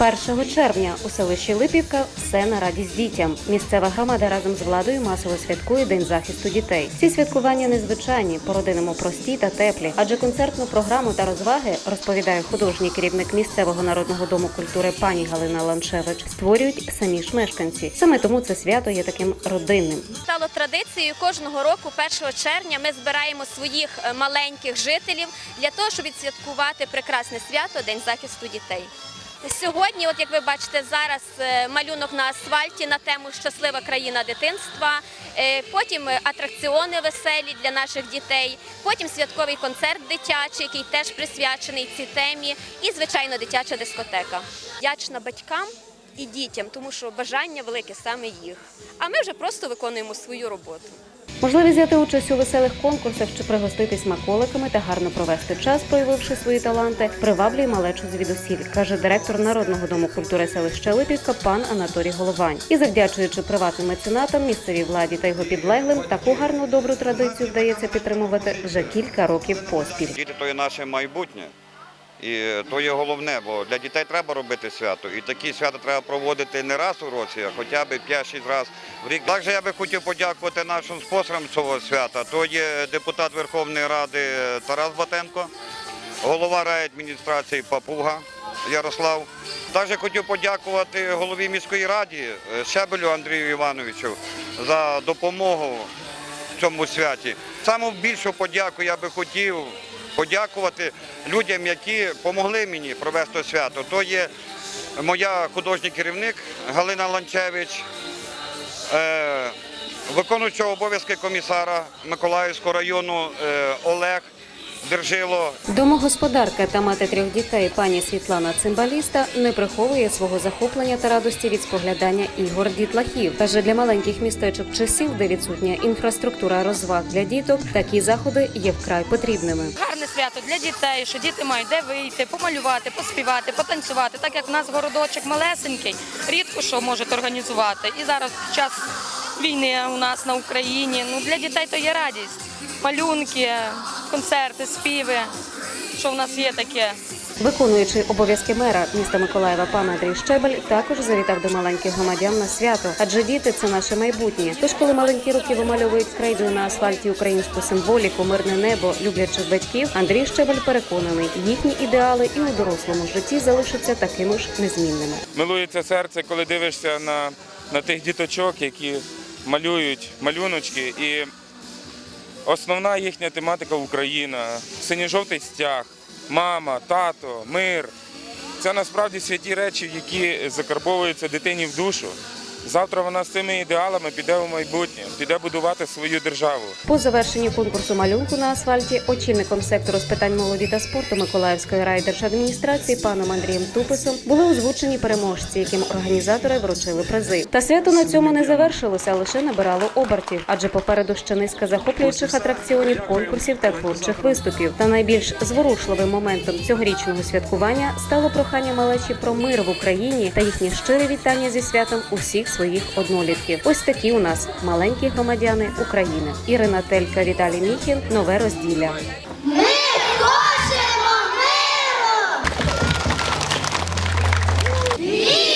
1 червня у селищі Липівка все на радість дітям. Місцева громада разом з владою масово святкує День захисту дітей. Ці святкування незвичайні, по-родинному прості та теплі, адже концертну програму та розваги розповідає художній керівник місцевого народного дому культури пані Галина Ланчевич. Створюють самі ж мешканці. Саме тому це свято є таким родинним. Стало традицією кожного року, 1 червня, ми збираємо своїх е, маленьких жителів для того, щоб відсвяткувати прекрасне свято День захисту дітей. Сьогодні, от як ви бачите, зараз е, малюнок на асфальті на тему Щаслива країна дитинства. Е, Потім е, атракціони веселі для наших дітей. Потім святковий концерт дитячий, який теж присвячений цій темі. І, звичайно, дитяча дискотека. Вдячна батькам і дітям, тому що бажання велике саме їх. А ми вже просто виконуємо свою роботу. Можливість взяти участь у веселих конкурсах чи пригоститись смаколиками та гарно провести час, проявивши свої таланти, приваблює малечу звідусіль, каже директор Народного дому культури селища Липівка пан Анатолій Головань. І завдячуючи приватним меценатам, місцевій владі та його підлеглим, таку гарну добру традицію вдається підтримувати вже кілька років поспіль. Діти то є наше майбутнє. І то є головне, бо для дітей треба робити свято. І такі свята треба проводити не раз у році, а хоча б 5-6 разів в рік. Також я би хотів подякувати нашим спонсорам цього свята. То є депутат Верховної Ради Тарас Батенко, голова райадміністрації Папуга Ярослав. Також хотів подякувати голові міської ради е, Щебелю Андрію Івановичу за допомогу в цьому святі. Саму більшу подяку я би хотів подякувати людям, які допомогли мені провести свято. То є моя художній керівник Галина Ланчевич, е, виконуючого обов'язки комісара Миколаївського району е, Олег Держило. Домогосподарка та мати трьох дітей пані Світлана Цимбаліста не приховує свого захоплення та радості від споглядання ігор дітлахів. Каже, для маленьких містечок чи сіл, де відсутня інфраструктура розваг для діток, такі заходи є вкрай потрібними. Гарне свято для дітей, що діти мають де вийти, помалювати, поспівати, потанцювати. Так як в нас городочок малесенький, рідко що можуть організувати. І зараз під час війни у нас на Україні. Ну для дітей то є радість. Малюнки, концерти, співи. Що в нас є таке? Виконуючий обов'язки мера міста Миколаєва пан Андрій Щебель також завітав до маленьких громадян на свято, адже діти це наше майбутнє. Тож, коли маленькі руки вимальовують крейдою на асфальті українську символіку, мирне небо, люблячих батьків, Андрій Щебель переконаний, їхні ідеали і у дорослому житті залишаться такими ж незмінними. Милується серце, коли дивишся на, на тих діточок, які малюють малюночки. І основна їхня тематика Україна, синьо-жовтий стяг, мама, тато, мир. Це насправді святі речі, які закарбовуються дитині в душу. Завтра вона з цими ідеалами піде у майбутнє, піде будувати свою державу. По завершенні конкурсу малюнку на асфальті очільником сектору з питань молоді та спорту Миколаївської райдержадміністрації паном Андрієм Туписом були озвучені переможці, яким організатори вручили призи. Та свято на цьому не завершилося, лише набирало обертів, адже попереду ще низка захоплюючих атракціонів, конкурсів та творчих виступів. Та найбільш зворушливим моментом цьогорічного святкування стало прохання малечі про мир в Україні та їхнє щире вітання зі святом усіх своїх однолітків. Ось такі у нас маленькі громадяни України. Ірина Телька, Віталій Міхін. Нове розділля. Ми хочемо миру!